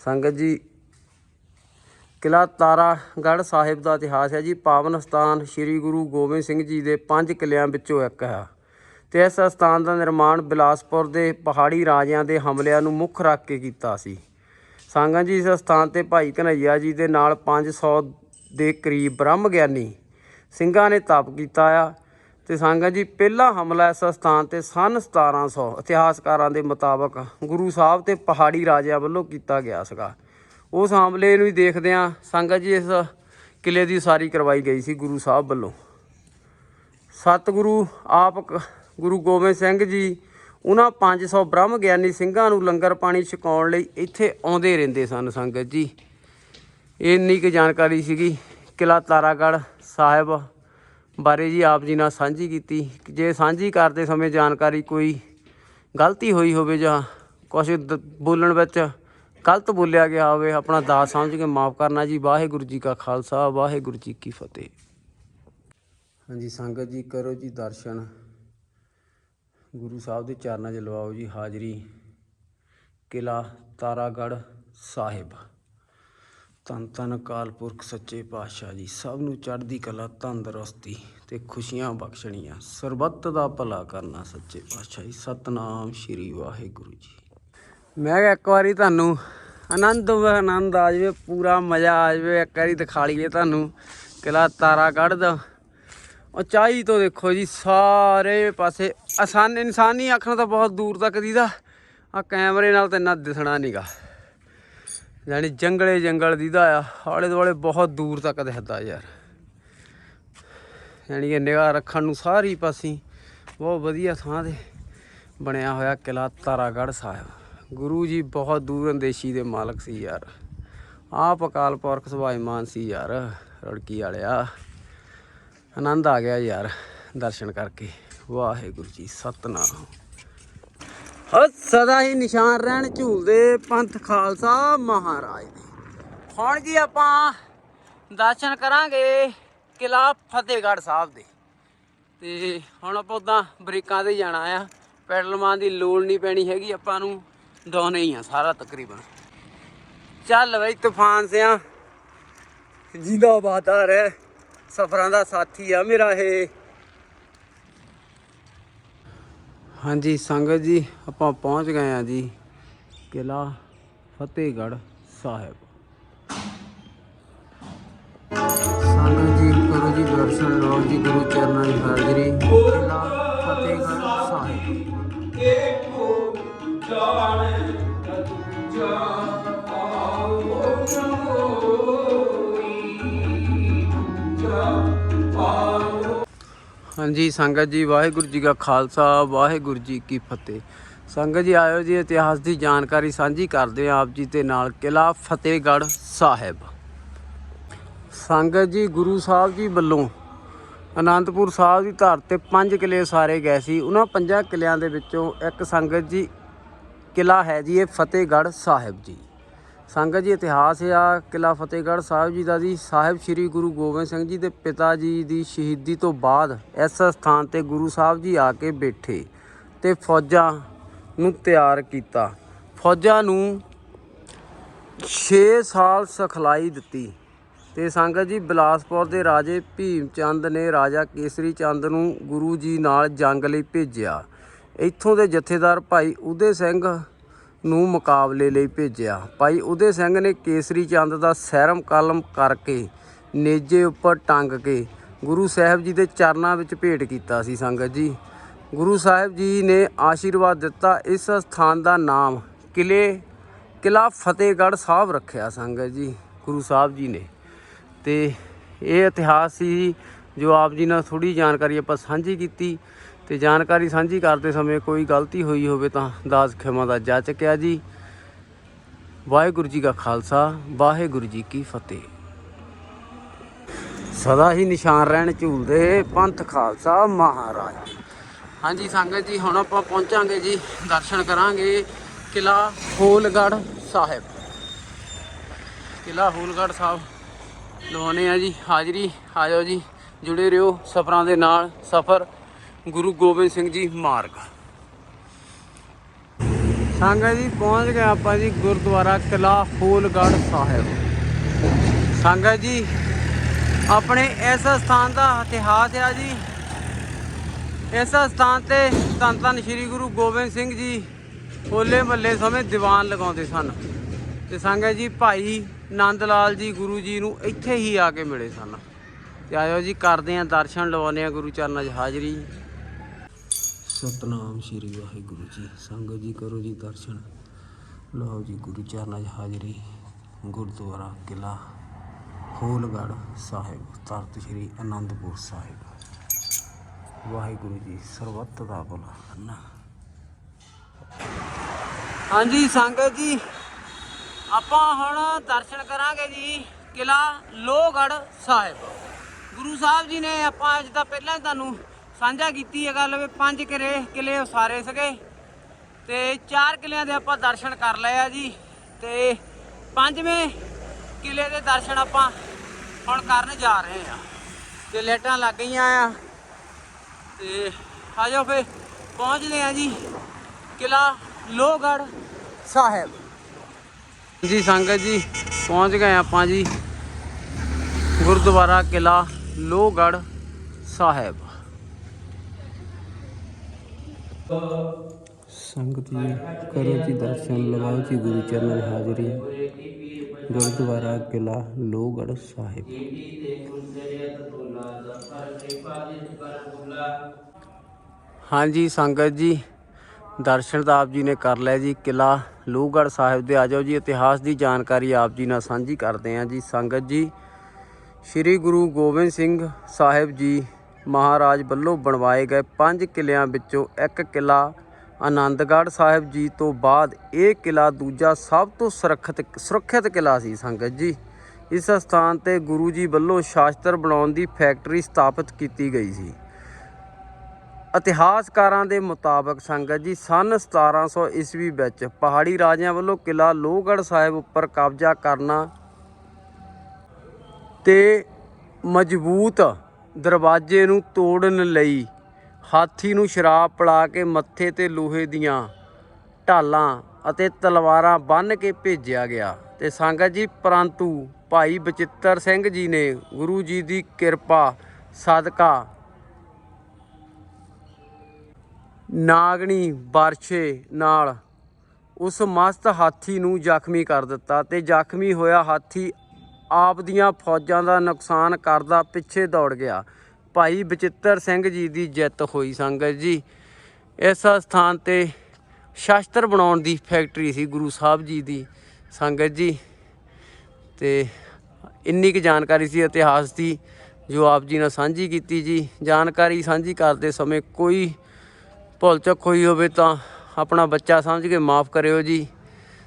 ਸੰਗਤ ਜੀ ਕਿਲਾ ਤਾਰਾਗੜ੍ਹ ਸਾਹਿਬ ਦਾ ਇਤਿਹਾਸ ਹੈ ਜੀ। ਪਾਵਨ ਸਥਾਨ ਸ੍ਰੀ ਗੁਰੂ ਗੋਬਿੰਦ ਸਿੰਘ ਜੀ ਦੇ ਪੰਜ ਕਿਲਿਆਂ ਵਿੱਚੋਂ ਇੱਕ ਹੈ। ਤੇ ਇਸ ਸਥਾਨ ਦਾ ਨਿਰਮਾਣ ਬਿਲਾਸਪੁਰ ਦੇ ਪਹਾੜੀ ਰਾਜਿਆਂ ਦੇ ਹਮਲਿਆਂ ਨੂੰ ਮੁੱਖ ਰੱਖ ਕੇ ਕੀਤਾ ਸੀ। ਸੰਗਤ ਜੀ, ਇਸ ਸਥਾਨ ਤੇ ਭਾਈ ਕਨਈਆ ਜੀ ਦੇ ਨਾਲ 500 ਦੇ ਕਰੀਬ ਬ੍ਰਹਮ ਗਿਆਨੀ ਸਿੰਘਾਂ ਨੇ ਤਪ ਕੀਤਾ ਆ। ਤੇ ਸੰਗਤ ਜੀ, ਪਹਿਲਾ ਹਮਲਾ ਇਸ ਸਥਾਨ ਤੇ ਸਨ 1700 ਇਤਿਹਾਸਕਾਰਾਂ ਦੇ ਮੁਤਾਬਕ ਗੁਰੂ ਸਾਹਿਬ ਤੇ ਪਹਾੜੀ ਰਾਜਿਆਂ ਵੱਲੋਂ ਕੀਤਾ ਗਿਆ ਸੀਗਾ। ਉਸ ਹਮਲੇ ਨੂੰ ਹੀ ਦੇਖਦੇ ਆ ਸੰਗਤ ਜੀ, ਇਸ ਕਿਲੇ ਦੀ ਉਸਾਰੀ ਕਰਵਾਈ ਗਈ ਸੀ ਗੁਰੂ ਸਾਹਿਬ ਵੱਲੋਂ। ਸਤਿਗੁਰੂ ਆਪ ਗੁਰੂ ਗੋਬਿੰਦ ਸਿੰਘ ਜੀ, ਉਹਨਾਂ 500 ਬ੍ਰਹਮ ਗਿਆਨੀ ਸਿੰਘਾਂ ਨੂੰ ਲੰਗਰ ਪਾਣੀ ਛਕਾਉਣ ਲਈ ਇੱਥੇ ਆਉਂਦੇ ਰਹਿੰਦੇ ਸਨ ਸੰਗਤ ਜੀ। ਇੰਨੀ ਕੁ ਜਾਣਕਾਰੀ ਸੀਗੀ। ਕਿਲਾ ਤਾਰਾਗੜ੍ਹ ਸਾਹਿਬ ਬਾਰੇ ਜੀ ਆਪ ਜੀ ਨਾਲ ਸਾਂਝੀ ਕੀਤੀ। ਜੇ ਸਾਂਝੀ ਕਰਦੇ ਸਮੇਂ ਜਾਣਕਾਰੀ ਕੋਈ ਗਲਤੀ ਹੋਈ ਹੋਵੇ ਜਾਂ ਕੁਝ ਦ- ਬੋਲਣ ਵਿੱਚ ਗਲਤ ਬੋਲਿਆ ਗਿਆ ਹੋਵੇ, ਆਪਣਾ ਦਾਸ ਸਮਝ ਕੇ ਮਾਫ ਕਰਨਾ ਜੀ। ਵਾਹਿਗੁਰੂ ਜੀ ਕਾ ਖਾਲਸਾ, ਵਾਹਿਗੁਰੂ ਜੀ ਕੀ ਫਤਿਹ। ਹਾਂਜੀ, ਸੰਗਤ ਜੀ, ਕਰੋ ਜੀ ਦਰਸ਼ਨ। ਗੁਰੂ ਸਾਹਿਬ ਦੇ ਚਰਨਾਂ 'ਚ ਲਵਾਓ ਜੀ ਹਾਜ਼ਰੀ। ਕਿਲਾ ਤਾਰਾਗੜ੍ਹ ਸਾਹਿਬ। ਧੰਨ ਧੰਨ ਅਕਾਲ ਪੁਰਖ ਸੱਚੇ ਪਾਤਸ਼ਾਹ ਜੀ। ਸਭ ਨੂੰ ਚੜ੍ਹਦੀ ਕਲਾ, ਤੰਦਰੁਸਤੀ ਤੇ ਖੁਸ਼ੀਆਂ ਬਖਸ਼ਣੀਆਂ। ਸਰਬੱਤ ਦਾ ਭਲਾ ਕਰਨਾ ਸੱਚੇ ਪਾਤਸ਼ਾਹ ਜੀ। ਸਤਨਾਮ ਸ਼੍ਰੀ ਵਾਹਿਗੁਰੂ ਜੀ। ਮੈਂ ਕਿਹਾ ਇੱਕ ਵਾਰੀ ਤੁਹਾਨੂੰ ਆਨੰਦ ਆਨੰਦ ਆ ਜਾਵੇ, ਪੂਰਾ ਮਜ਼ਾ ਆ ਜਾਵੇ, ਇੱਕ ਵਾਰੀ ਦਿਖਾ ਲਈਏ ਤੁਹਾਨੂੰ। ਕਿਲਾ ਤਾਰਾਗੜ੍ਹ ਦਾ ਉਚਾਈ ਤੋਂ ਦੇਖੋ ਜੀ, ਸਾਰੇ ਪਾਸੇ ਆਸਾਨ, ਇਨਸਾਨੀ ਅੱਖ ਨਾਲ ਤਾਂ ਬਹੁਤ ਦੂਰ ਤੱਕ ਦੀਦਾ ਆ ਕੈਮਰੇ ਨਾਲ ਤਾਂ ਇੰਨਾ ਦਿਸਣਾ ਨਹੀਂਗਾ ਯਾਨੀ ਜੰਗਲੇ ਜੰਗਲ ਦੀਦਾ ਆ। ਆਲੇ ਦੁਆਲੇ ਬਹੁਤ ਦੂਰ ਤੱਕ ਦਿਖਦਾ ਯਾਰ। ਯਾਨੀ ਕਿ ਨਿਗਾਹ ਰੱਖਣ ਨੂੰ ਸਾਰੀ ਪਾਸੀ ਬਹੁਤ ਵਧੀਆ ਥਾਂ ਤੇ ਬਣਿਆ ਹੋਇਆ ਕਿਲਾ ਤਾਰਾਗੜ੍ਹ ਸਾਹਿਬ। ਗੁਰੂ ਜੀ ਬਹੁਤ ਦੂਰ ਅੰਦੇਸ਼ੀ ਦੇ ਮਾਲਕ ਸੀ ਯਾਰ। ਆਪ ਅਕਾਲ ਪੁਰਖ ਸੁਭਾਈਮਾਨ ਸੀ ਯਾਰ, ਰੜਕੀ ਵਾਲਿਆ। ਆਨੰਦ ਆ ਗਿਆ ਯਾਰ ਦਰਸ਼ਨ ਕਰਕੇ। ਵਾਹਿਗੁਰੂ ਜੀ, ਸਤਨਾਮ। ਹੋ ਸਦਾ ਹੀ ਨਿਸ਼ਾਨ ਰਹਿਣ ਝੂਲਦੇ ਪੰਥ ਖਾਲਸਾ ਮਹਾਰਾਜ ਦੇ। ਹੁਣ ਜੀ ਆਪਾਂ ਦਰਸ਼ਨ ਕਰਾਂਗੇ ਕਿਲਾ ਫਤਿਹਗੜ੍ਹ ਸਾਹਿਬ ਦੇ। ਤੇ ਹੁਣ ਆਪਾਂ ਉਦਾਂ ਬ੍ਰੇਕਾਂ ਤੇ ਜਾਣਾ ਆ। ਪੈਡਲ ਮਾਰਨ ਦੀ ਲੋੜ ਨਹੀਂ ਪੈਣੀ ਹੈਗੀ ਆਪਾਂ ਨੂੰ। ਡਾਉਨੇ ਹੀ ਆ, ਸਾਰਾ ਤਕਰੀਬਨ। ਚੱਲ ਬਈ, ਤੂਫਾਨ ਸਿਆ। ਜਿੰਦਾ ਬਾਤਾਰ ਹੈ ਸਫਰਾਂ ਦਾ ਸਾਥੀ ਆ ਮੇਰਾ ਇਹ। ਹਾਂਜੀ, ਸੰਗਤ ਜੀ, ਆਪਾਂ ਪਹੁੰਚ ਗਏ ਆ ਜੀ ਕਿਲਾ ਫਤਿਹਗੜ੍ਹ ਸਾਹਿਬ। ਸੰਗਤ ਜੀ, ਕਰੋ ਜੀ ਦਰਸ਼ਨ, ਲਓ ਜੀ, ਗੁਰੂ ਚਰਨਾਂ ਦੀ ਹਾਜ਼ਰੀ। ਕਿਲਾ ਹਾਂਜੀ, ਸੰਗਤ ਜੀ, ਵਾਹਿਗੁਰੂ ਜੀ ਕਾ ਖਾਲਸਾ, ਵਾਹਿਗੁਰੂ ਜੀ ਕੀ ਫਤਿਹ। ਸੰਗਤ ਜੀ, ਆਇਓ ਜੀ, ਇਤਿਹਾਸ ਦੀ ਜਾਣਕਾਰੀ ਸਾਂਝੀ ਕਰਦੇ ਆਪ ਜੀ ਦੇ ਨਾਲ ਕਿਲਾ ਫਤਿਹਗੜ੍ਹ ਸਾਹਿਬ। ਸੰਗਤ ਜੀ, ਗੁਰੂ ਸਾਹਿਬ ਜੀ ਵੱਲੋਂ ਅਨੰਦਪੁਰ ਸਾਹਿਬ ਦੀ ਧਰਤ ਤੇ ਪੰਜ ਕਿਲੇ ਸਾਰੇ ਗਏ ਸੀ। ਉਹਨਾਂ ਪੰਜਾਂ ਕਿਲਿਆਂ ਦੇ ਵਿੱਚੋਂ ਇੱਕ ਸੰਗਤ ਜੀ ਕਿਲਾ ਹੈ ਜੀ, ਇਹ ਫਤਿਹਗੜ੍ਹ ਸਾਹਿਬ ਜੀ। ਸੰਗਤ ਜੀ, ਇਤਿਹਾਸ ਆ ਕਿਲਾ ਫਤਿਹਗੜ੍ਹ ਸਾਹਿਬ ਜੀ ਦਾ ਜੀ। ਸਾਹਿਬ ਸ੍ਰੀ ਗੁਰੂ ਗੋਬਿੰਦ ਸਿੰਘ ਜੀ ਦੇ ਪਿਤਾ ਜੀ ਦੀ ਸ਼ਹੀਦੀ ਤੋਂ ਬਾਅਦ ਇਸ ਸਥਾਨ ਤੇ ਗੁਰੂ ਸਾਹਿਬ ਜੀ ਆ ਕੇ ਬੈਠੇ ਤੇ ਫੌਜਾਂ ਨੂੰ ਤਿਆਰ ਕੀਤਾ। ਫੌਜਾਂ ਨੂੰ 6 ਸਾਲ ਸਿਖਲਾਈ ਦਿੱਤੀ ਤੇ ਸੰਗਤ ਜੀ ਬਿਲਾਸਪੁਰ ਦੇ ਰਾਜੇ ਭੀਮ ਚੰਦ ਨੇ ਰਾਜਾ ਕੇਸਰੀ ਚੰਦ ਨੂੰ ਗੁਰੂ ਜੀ ਨਾਲ ਜੰਗ ਲਈ ਭੇਜਿਆ। ਇੱਥੋਂ ਦੇ ਜਥੇਦਾਰ ਭਾਈ ਉਦੇ ਸਿੰਘ ਨੂੰ ਮੁਕਾਬਲੇ ਲਈ ਭੇਜਿਆ। ਭਾਈ ਉਦੇ ਸਿੰਘ ਨੇ ਕੇਸਰੀ ਚੰਦ ਦਾ ਸਹਿਰਮ ਕਲਮ ਕਰਕੇ ਨੇਜੇ ਉੱਪਰ ਟੰਗ ਕੇ ਗੁਰੂ ਸਾਹਿਬ ਜੀ ਦੇ ਚਰਨਾਂ ਵਿੱਚ ਭੇਟ ਕੀਤਾ ਸੀ ਸੰਗਤ ਜੀ। ਗੁਰੂ ਸਾਹਿਬ ਜੀ ਨੇ ਆਸ਼ੀਰਵਾਦ ਦਿੱਤਾ। ਇਸ ਸਥਾਨ ਦਾ ਨਾਮ ਕਿਲੇ ਕਿਲਾ ਫਤਿਹਗੜ੍ਹ ਸਾਹਿਬ ਰੱਖਿਆ ਸੰਗਤ ਜੀ, ਗੁਰੂ ਸਾਹਿਬ ਜੀ ਨੇ। ਤੇ ਇਹ ਇਤਿਹਾਸ ਸੀ ਜੋ ਆਪ ਜੀ ਨਾਲ ਥੋੜੀ ਜਾਣਕਾਰੀ ਆਪਾਂ ਸਾਂਝੀ ਕੀਤੀ। ਤੇ ਜਾਣਕਾਰੀ ਸਾਂਝੀ ਕਰਦੇ ਸਮੇਂ ਕੋਈ ਗਲਤੀ ਹੋਈ ਹੋਵੇ ਤਾਂ ਦਾਸ ਖਿਮਾ ਦਾ ਜਾ ਚੱਕਿਆ ਜੀ। ਵਾਹਿਗੁਰੂ ਜੀ ਕਾ ਖਾਲਸਾ, ਵਾਹਿਗੁਰੂ ਜੀ ਕੀ ਫਤਿਹ। ਸਦਾ ਹੀ ਨਿਸ਼ਾਨ ਰਹਿਣ ਝੂਲਦੇ ਪੰਥ ਖਾਲਸਾ ਮਹਾਰਾਜ। ਹਾਂਜੀ ਸੰਗਤ ਜੀ, ਹੁਣ ਆਪਾਂ ਪਹੁੰਚਾਂਗੇ ਜੀ, ਦਰਸ਼ਨ ਕਰਾਂਗੇ ਕਿਲਾ ਹੋਲਗੜ੍ਹ ਸਾਹਿਬ। ਕਿਲਾ ਹੋਲਗੜ੍ਹ ਸਾਹਿਬ ਲਵਾਉਣੇ ਆ ਜੀ, ਹਾਜ਼ਰੀ ਆਜੋ ਜੀ, ਜੁੜੇ ਰਹੋ ਸਫਰਾਂ ਦੇ ਨਾਲ, ਸਫਰ ਗੁਰੂ ਗੋਬਿੰਦ ਸਿੰਘ ਜੀ ਮਾਰਗ। ਸੰਗਤ ਜੀ, ਪਹੁੰਚ ਗਏ ਆਪਾਂ ਜੀ ਗੁਰਦੁਆਰਾ ਕਿਲਾ ਫੂਲਗੜ੍ਹ ਸਾਹਿਬ। ਸੰਗਤ ਜੀ, ਆਪਣੇ ਇਸ ਸਥਾਨ ਦਾ ਇਤਿਹਾਸ ਆ ਜੀ। ਇਸ ਸਥਾਨ ਤੇ ਧੰਨ ਧੰਨ ਸ੍ਰੀ ਗੁਰੂ ਗੋਬਿੰਦ ਸਿੰਘ ਜੀ ਹੋਲੇ ਮਹੱਲੇ ਸਮੇਂ ਦੀਵਾਨ ਲਗਾਉਂਦੇ ਸਨ। ਤੇ ਸੰਗਤ ਜੀ, ਭਾਈ ਨੰਦ ਲਾਲ ਜੀ ਗੁਰੂ ਜੀ ਨੂੰ ਇੱਥੇ ਹੀ ਆ ਕੇ ਮਿਲੇ ਸਨ। ਤੇ ਆਇਓ ਜੀ, ਕਰਦੇ ਆਂ ਦਰਸ਼ਨ, ਲਵਾਉਂਦੇ ਆਂ ਗੁਰੂ ਚਰਨਾਂ 'ਚ ਹਾਜ਼ਰੀ। ਸਤਨਾਮ ਸ੍ਰੀ ਵਾਹਿਗੁਰੂ ਜੀ। ਸੰਗਤ ਜੀ ਕਰੋ ਜੀ ਦਰਸ਼ਨ। ਲਓ ਜੀ ਗੁਰੂ ਚਰਨਾਂ 'ਚ ਹਾਜ਼ਰੀ। ਗੁਰਦੁਆਰਾ ਕਿਲਾ ਹੋਲਗੜ੍ਹ ਸਾਹਿਬ ਤਰਤ ਸ੍ਰੀ ਅਨੰਦਪੁਰ ਸਾਹਿਬ। ਵਾਹਿਗੁਰੂ ਜੀ, ਸਰਬੱਤ ਦਾ ਭਲਾ ਕਰਨਾ। ਹਾਂਜੀ ਸੰਗਤ ਜੀ, ਆਪਾਂ ਹੁਣ ਦਰਸ਼ਨ ਕਰਾਂਗੇ ਜੀ ਕਿਲਾ ਲੋਹਗੜ੍ਹ ਸਾਹਿਬ। ਗੁਰੂ ਸਾਹਿਬ ਜੀ ਨੇ ਆਪਾਂ ਅੱਜ ਤਾਂ ਪਹਿਲਾਂ ਤੁਹਾਨੂੰ ਸਾਂਝਾ ਕੀਤੀ ਹੈ ਗੱਲ ਵੀ ਪੰਜ ਕਿਲੇ ਕਿਲੇ ਉਸਾਰੇ ਸਕੇ ਤੇ ਚਾਰ ਕਿਲਿਆਂ ਦੇ ਆਪਾਂ ਦਰਸ਼ਨ ਕਰ ਲਏ ਆ ਜੀ ਤੇ ਪੰਜਵੇਂ ਕਿਲੇ ਦੇ ਦਰਸ਼ਨ ਆਪਾਂ ਹੁਣ ਕਰਨ ਜਾ ਰਹੇ ਆ। ਤੇ ਲਾਈਟਾਂ ਲੱਗ ਗਈਆਂ ਆ। ਤੇ ਆ ਜਾਓ ਫੇ ਪਹੁੰਚਦੇ ਆ ਜੀ ਕਿਲਾ ਲੋਹਗੜ੍ਹ ਸਾਹਿਬ। ਜੀ ਸੰਗਤ ਜੀ, ਪਹੁੰਚ ਗਏ ਆਪਾਂ ਜੀ ਗੁਰਦੁਆਰਾ ਕਿਲਾ ਲੋਹਗੜ੍ਹ ਸਾਹਿਬ। ਸੰਗਤ ਜੀ, ਕਰੋ ਜੀ ਦਰਸ਼ਨ, ਲਗਾਓ ਜੀ ਗੁਰੂ ਚਰਨ ਹਾਜ਼ਰੀ। ਗੁਰਦੁਆਰਾ ਕਿਲਾ ਲੋਹਗੜ੍ਹ ਸਾਹਿਬ। ਹਾਂਜੀ ਸੰਗਤ ਜੀ, ਦਰਸ਼ਨ ਤਾਂ ਆਪ ਜੀ ਨੇ ਕਰ ਲਿਆ ਜੀ। ਕਿਲਾ ਲੋਹਗੜ੍ਹ ਸਾਹਿਬ ਦੇ ਆ ਜਾਓ ਜੀ, ਇਤਿਹਾਸ ਦੀ ਜਾਣਕਾਰੀ ਆਪ ਜੀ ਨਾਲ ਸਾਂਝੀ ਕਰਦੇ ਹਾਂ ਜੀ। ਸੰਗਤ ਜੀ, ਸ੍ਰੀ ਗੁਰੂ ਗੋਬਿੰਦ ਸਿੰਘ ਸਾਹਿਬ ਜੀ ਮਹਾਰਾਜ ਵੱਲੋਂ ਬਣਵਾਏ ਗਏ ਪੰਜ ਕਿਲਿਆਂ ਵਿੱਚੋਂ ਇੱਕ ਕਿਲਾ ਆਨੰਦਗੜ੍ਹ ਸਾਹਿਬ ਜੀ ਤੋਂ ਬਾਅਦ ਇਹ ਕਿਲਾ ਦੂਜਾ ਸਭ ਤੋਂ ਸੁਰੱਖਿਅਤ ਸੁਰੱਖਿਅਤ ਕਿਲਾ ਸੀ ਸੰਗਤ ਜੀ। ਇਸ ਸਥਾਨ ਤੇ ਗੁਰੂ ਜੀ ਵੱਲੋਂ ਸ਼ਾਸਤਰ ਬਣਾਉਣ ਦੀ ਫੈਕਟਰੀ ਸਥਾਪਿਤ ਕੀਤੀ ਗਈ ਸੀ। ਇਤਿਹਾਸਕਾਰਾਂ ਦੇ ਮੁਤਾਬਕ ਸੰਗਤ ਜੀ ਸਨ 1700 ਈਸਵੀ ਵਿੱਚ ਪਹਾੜੀ ਰਾਜਿਆਂ ਵੱਲੋਂ ਕਿਲਾ ਲੋਹਗੜ੍ਹ ਸਾਹਿਬ ਉੱਪਰ ਕਬਜ਼ਾ ਕਰਨਾ ਤੇ ਮਜ਼ਬੂਤ ਦਰਵਾਜ਼ੇ ਨੂੰ ਤੋੜਨ ਲਈ ਹਾਥੀ ਨੂੰ ਸ਼ਰਾਬ ਪਿਲਾ ਕੇ ਮੱਥੇ ਤੇ ਲੋਹੇ ਦੀਆਂ ਢਾਲਾਂ ਅਤੇ ਤਲਵਾਰਾਂ ਬੰਨ੍ਹ ਕੇ ਭੇਜਿਆ ਗਿਆ। ਤੇ ਸੰਗਤ ਜੀ, ਪਰੰਤੂ ਭਾਈ ਬਚਿੱਤਰ ਸਿੰਘ ਜੀ ਨੇ ਗੁਰੂ ਜੀ ਦੀ ਕਿਰਪਾ, ਸਦਕਾ ਨਾਗਣੀ ਬਾਰਸ਼ੇ ਨਾਲ ਉਸ ਮਸਤ ਹਾਥੀ ਨੂੰ ਜ਼ਖਮੀ ਕਰ ਦਿੱਤਾ ਤੇ ਜ਼ਖਮੀ ਹੋਇਆ ਹਾਥੀ ਆਪ ਦੀਆਂ ਫੌਜਾਂ ਦਾ ਨੁਕਸਾਨ ਕਰਦਾ ਪਿੱਛੇ ਦੌੜ ਗਿਆ। ਭਾਈ ਬਚਿੱਤਰ ਸਿੰਘ ਜੀ ਦੀ ਜਿੱਤ ਹੋਈ ਸੰਗਤ ਜੀ। ਇਸ ਸਥਾਨ ਤੇ ਸ਼ਾਸਤਰ ਬਣਾਉਣ ਦੀ ਫੈਕਟਰੀ ਸੀ ਗੁਰੂ ਸਾਹਿਬ ਜੀ ਦੀ ਸੰਗਤ ਜੀ। ਤੇ ਇੰਨੀ ਕੁ ਜਾਣਕਾਰੀ ਸੀ ਇਤਿਹਾਸ ਦੀ ਜੋ ਆਪ ਜੀ ਨਾਲ ਸਾਂਝੀ ਕੀਤੀ ਜੀ। ਜਾਣਕਾਰੀ ਸਾਂਝੀ ਕਰਦੇ ਸਮੇਂ ਕੋਈ ਭੁੱਲ ਚੁੱਕ ਹੋਈ ਹੋਵੇ ਤਾਂ ਆਪਣਾ ਬੱਚਾ ਸਮਝ ਕੇ ਮਾਫ ਕਰਿਓ ਜੀ।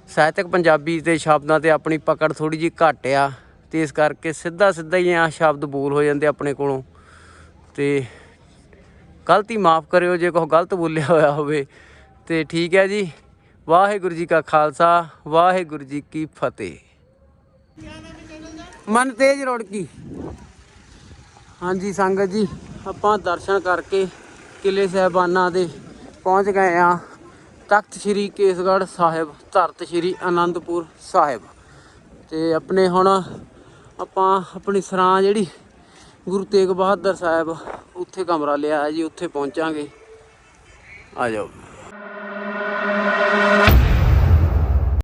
ਸਾਹਿਤਕ ਪੰਜਾਬੀ ਦੇ ਸ਼ਬਦਾਂ ਤੇ ਆਪਣੀ ਪਕੜ ਥੋੜੀ ਜੀ ਘੱਟ ਆ। ਤੇ ਇਸ ਕਰਕੇ ਸਿੱਧਾ ਸਿੱਧਾ ਹੀ ਆ ਸ਼ਬਦ ਬੋਲ ਹੋ ਜਾਂਦੇ ਆਪਣੇ ਕੋਲੋਂ। ਤੇ ਗਲਤੀ ਮਾਫ ਕਰਿਓ ਜੇ ਕੋਈ ਗਲਤ ਬੋਲਿਆ ਹੋਇਆ ਹੋਵੇ। ਤੇ ਠੀਕ ਹੈ ਜੀ। ਵਾਹਿਗੁਰੂ ਜੀ ਕਾ ਖਾਲਸਾ, ਵਾਹਿਗੁਰੂ ਜੀ ਕੀ ਫਤਿਹ। ਮਨ ਤੇਜ ਰੋੜਕੀ ਹਾਂਜੀ ਸੰਗਤ ਜੀ, ਆਪਾਂ ਦਰਸ਼ਨ ਕਰਕੇ ਕਿਲੇ ਸਾਹਿਬਾਨਾਂ ਦੇ ਪਹੁੰਚ ਗਏ ਆ ਤਖਤ ਸ੍ਰੀ ਕੇਸਗੜ੍ਹ ਸਾਹਿਬ, ਧਰਤ ਸ੍ਰੀ ਆਨੰਦਪੁਰ ਸਾਹਿਬ। ਤੇ ਆਪਣੇ ਹੁਣ ਆਪਾਂ ਆਪਣੀ ਸਰਾਂ ਜਿਹੜੀ ਗੁਰੂ ਤੇਗ ਬਹਾਦਰ ਸਾਹਿਬ ਉੱਥੇ ਕਮਰਾ ਲਿਆ ਜੀ, ਉੱਥੇ ਪਹੁੰਚਾਂਗੇ। ਆ ਜਾਓ।